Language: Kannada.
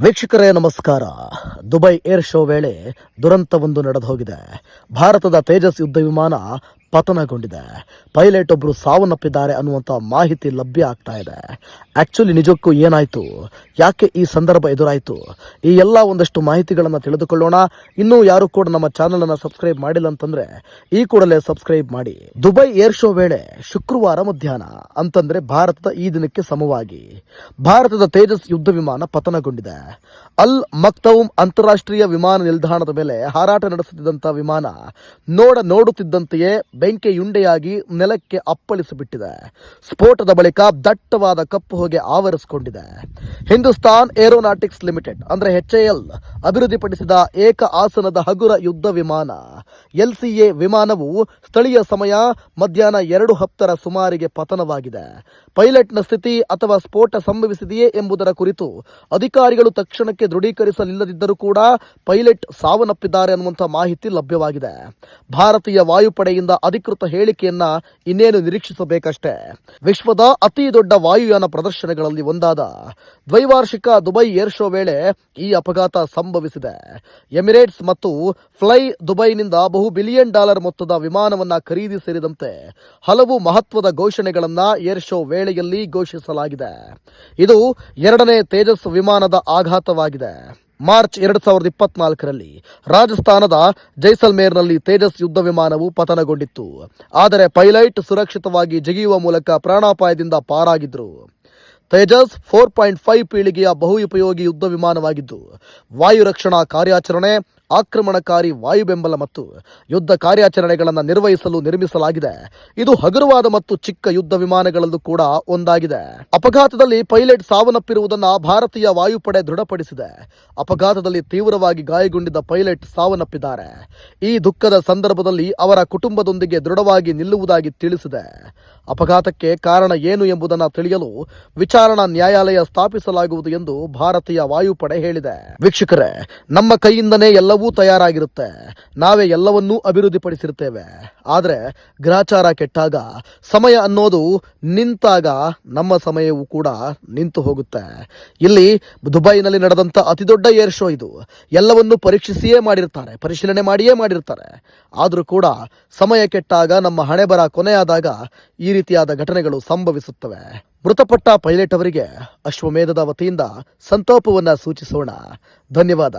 ವೀಕ್ಷಕರೇ ನಮಸ್ಕಾರ. ದುಬೈ ಏರ್ ಶೋ ವೇಳೆ ದುರಂತವೊಂದು ನಡೆದು ಹೋಗಿದೆ. ಭಾರತದ ತೇಜಸ್ ಯುದ್ಧ ವಿಮಾನ ಪತನಗೊಂಡಿದೆ. ಪೈಲಟ್ ಒಬ್ಬರು ಸಾವನ್ನಪ್ಪಿದ್ದಾರೆ ಅನ್ನುವಂಥ ಮಾಹಿತಿ ಲಭ್ಯ ಆಗ್ತಾ ಇದೆ. ಆಕ್ಚುಲಿ ನಿಜಕ್ಕೂ ಏನಾಯ್ತು? ಯಾಕೆ ಈ ಸಂದರ್ಭ ಎದುರಾಯಿತು? ಈ ಎಲ್ಲ ಒಂದಷ್ಟು ಮಾಹಿತಿಗಳನ್ನು ತಿಳಿದುಕೊಳ್ಳೋಣ. ಇನ್ನೂ ಯಾರು ಕೂಡ ನಮ್ಮ ಚಾನಲ್ ಅನ್ನು ಸಬ್ಸ್ಕ್ರೈಬ್ ಮಾಡಿಲ್ಲ ಅಂತಂದ್ರೆ ಈ ಕೂಡಲೇ ಸಬ್ಸ್ಕ್ರೈಬ್ ಮಾಡಿ. ದುಬೈ ಏರ್ ಶೋ ವೇಳೆ ಶುಕ್ರವಾರ ಮಧ್ಯಾಹ್ನ ಅಂತಂದ್ರೆ ಭಾರತದ ಈ ದಿನಕ್ಕೆ ಸಮವಾಗಿ ಭಾರತದ ತೇಜಸ್ ಯುದ್ಧ ವಿಮಾನ ಪತನಗೊಂಡಿದೆ. ಅಲ್ ಮಕ್ತೌಮ್ ಅಂತಾರಾಷ್ಟ್ರೀಯ ವಿಮಾನ ನಿಲ್ದಾಣದ ಮೇಲೆ ಹಾರಾಟ ನಡೆಸುತ್ತಿದ್ದಂಥ ವಿಮಾನ ನೋಡ ನೋಡುತ್ತಿದ್ದಂತೆಯೇ ಬೆಂಕಿಯುಂಡೆಯಾಗಿ ನೆಲಕ್ಕೆ ಅಪ್ಪಳಿಸಿಬಿಟ್ಟಿದೆ. ಸ್ಫೋಟದ ಬಳಿಕ ದಟ್ಟವಾದ ಕಪ್ಪು ಹೊಗೆ ಆವರಿಸಿಕೊಂಡಿದೆ. ಹಿಂದೂಸ್ತಾನ್ ಏರೋನಾಟಿಕ್ಸ್ ಲಿಮಿಟೆಡ್, ಅಂದ್ರೆ ಎಲ್, ಅಭಿವೃದ್ಧಿಪಡಿಸಿದ ಏಕ ಆಸನದ ಹಗುರ ಯುದ್ಧ ವಿಮಾನ. ಎಲ್ಸಿಎ ವಿಮಾನವು ಸ್ಥಳೀಯ ಸಮಯ ಮಧ್ಯಾಹ್ನ ಎರಡು ಹತ್ತರ ಸುಮಾರಿಗೆ ಪತನವಾಗಿದೆ. ಪೈಲಟ್ನ ಸ್ಥಿತಿ ಅಥವಾ ಸ್ಫೋಟ ಸಂಭವಿಸಿದೆಯೇ ಎಂಬುದರ ಕುರಿತು ಅಧಿಕಾರಿಗಳು ತಕ್ಷಣಕ್ಕೆ ದೃಢೀಕರಿಸಲಿಲ್ಲದಿದ್ದರೂ ಕೂಡ ಪೈಲಟ್ ಸಾವನ್ನಪ್ಪಿದ್ದಾರೆ ಅನ್ನುವಂಥ ಮಾಹಿತಿ ಲಭ್ಯವಾಗಿದೆ. ಭಾರತೀಯ ವಾಯುಪಡೆಯಿಂದ ಅಧಿಕೃತ ಹೇಳಿಕೆಯನ್ನ ಇನ್ನೇನು ನಿರೀಕ್ಷಿಸಬೇಕಷ್ಟೇ. ವಿಶ್ವದ ಅತಿ ದೊಡ್ಡ ವಾಯುಯಾನ ಪ್ರದರ್ಶನಗಳಲ್ಲಿ ಒಂದಾದ ದ್ವೈವಾರ್ಷಿಕ ದುಬೈ ಏರ್ ಶೋ ವೇಳೆ ಈ ಅಪಘಾತ ಸಂಭವಿಸಿದೆ. ಎಮಿರೇಟ್ಸ್ ಮತ್ತು ಫ್ಲೈ ದುಬೈನಿಂದ ಬಹು ಬಿಲಿಯನ್ ಡಾಲರ್ ಮೊತ್ತದ ವಿಮಾನವನ್ನ ಖರೀದಿ ಸೇರಿದಂತೆ ಹಲವು ಮಹತ್ವದ ಘೋಷಣೆಗಳನ್ನ ಏರ್ ಶೋ ವೇಳೆಯಲ್ಲಿ ಘೋಷಿಸಲಾಗಿದೆ. ಇದು ಎರಡನೇ ತೇಜಸ್ ವಿಮಾನದ ಆಘಾತವಾಗಿದೆ. ಮಾರ್ಚ್ ಎರಡು ಸಾವಿರದ ಇಪ್ಪತ್ನಾಲ್ಕರಲ್ಲಿ ರಾಜಸ್ಥಾನದ ಜೈಸಲ್ಮೇರ್ನಲ್ಲಿ ತೇಜಸ್ ಯುದ್ಧ ವಿಮಾನವು ಪತನಗೊಂಡಿತ್ತು. ಆದರೆ ಪೈಲಟ್ ಸುರಕ್ಷಿತವಾಗಿ ಜಿಗಿಯುವ ಮೂಲಕ ಪ್ರಾಣಾಪಾಯದಿಂದ ಪಾರಾಗಿದ್ರು ತೇಜಸ್ ಫೋರ್ ಪಾಯಿಂಟ್ ಫೈವ್ ಪೀಳಿಗೆಯ ಬಹು ಉಪಯೋಗಿ ಯುದ್ಧ ವಿಮಾನವಾಗಿದ್ದು, ವಾಯು ರಕ್ಷಣಾ ಕಾರ್ಯಾಚರಣೆ ಆಕ್ರಮಣಕಾರಿ ವಾಯುಬೆಂಬಲ ಮತ್ತು ಯುದ್ಧ ಕಾರ್ಯಾಚರಣೆಗಳನ್ನು ನಿರ್ವಹಿಸಲು ನಿರ್ಮಿಸಲಾಗಿದೆ. ಇದು ಹಗುರವಾದ ಮತ್ತು ಚಿಕ್ಕ ಯುದ್ಧ ವಿಮಾನಗಳಲ್ಲೂ ಕೂಡ ಒಂದಾಗಿದೆ. ಅಪಘಾತದಲ್ಲಿ ಪೈಲಟ್ ಸಾವನ್ನಪ್ಪಿರುವುದನ್ನು ಭಾರತೀಯ ವಾಯುಪಡೆ ದೃಢಪಡಿಸಿದೆ. ಅಪಘಾತದಲ್ಲಿ ತೀವ್ರವಾಗಿ ಗಾಯಗೊಂಡಿದ್ದ ಪೈಲಟ್ ಸಾವನ್ನಪ್ಪಿದ್ದಾರೆ. ಈ ದುಃಖದ ಸಂದರ್ಭದಲ್ಲಿ ಅವರ ಕುಟುಂಬದೊಂದಿಗೆ ದೃಢವಾಗಿ ನಿಲ್ಲುವುದಾಗಿ ತಿಳಿಸಿದೆ. ಅಪಘಾತಕ್ಕೆ ಕಾರಣ ಏನು ಎಂಬುದನ್ನು ತಿಳಿಯಲು ವಿಚಾರಣಾ ನ್ಯಾಯಾಲಯ ಸ್ಥಾಪಿಸಲಾಗುವುದು ಎಂದು ಭಾರತೀಯ ವಾಯುಪಡೆ ಹೇಳಿದೆ. ವೀಕ್ಷಕರೇ, ನಮ್ಮ ಕೈಯಿಂದನೇ ಎಲ್ಲವೂ ತಯಾರಾಗಿರುತ್ತೆ. ನಾವೇ ಎಲ್ಲವನ್ನೂ ಅಭಿವೃದ್ಧಿಪಡಿಸಿರ್ತೇವೆ. ಆದರೆ ಗ್ರಹಚಾರ ಕೆಟ್ಟಾಗ, ಸಮಯ ಅನ್ನೋದು ನಿಂತಾಗ ನಮ್ಮ ಸಮಯವೂ ಕೂಡ ನಿಂತು ಹೋಗುತ್ತೆ. ಇಲ್ಲಿ ದುಬೈನಲ್ಲಿ ನಡೆದಂಥ ಅತಿದೊಡ್ಡ ಏರ್ ಶೋ ಇದು. ಎಲ್ಲವನ್ನೂ ಪರೀಕ್ಷಿಸಿಯೇ ಮಾಡಿರ್ತಾರೆ, ಪರಿಶೀಲನೆ ಮಾಡಿಯೇ ಮಾಡಿರ್ತಾರೆ. ಆದರೂ ಕೂಡ ಸಮಯ ಕೆಟ್ಟಾಗ, ನಮ್ಮ ಹಣೆ ಬರ ಕೊನೆಯಾದಾಗ ಈ ರೀತಿಯಾದ ಘಟನೆಗಳು ಸಂಭವಿಸುತ್ತವೆ. ಮೃತಪಟ್ಟ ಪೈಲಟ್ ಅವರಿಗೆ ಅಶ್ವಮೇಧದ ವತಿಯಿಂದ ಸಂತಾಪವನ್ನು ಸೂಚಿಸೋಣ. ಧನ್ಯವಾದ.